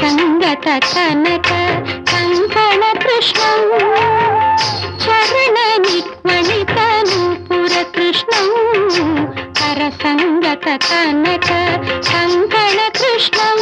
సంగత కనక కంకణ కృష్ణం. చరణ నిత్మణిత నూపుర కృష్ణం కర కనక కంకణ కృష్ణం.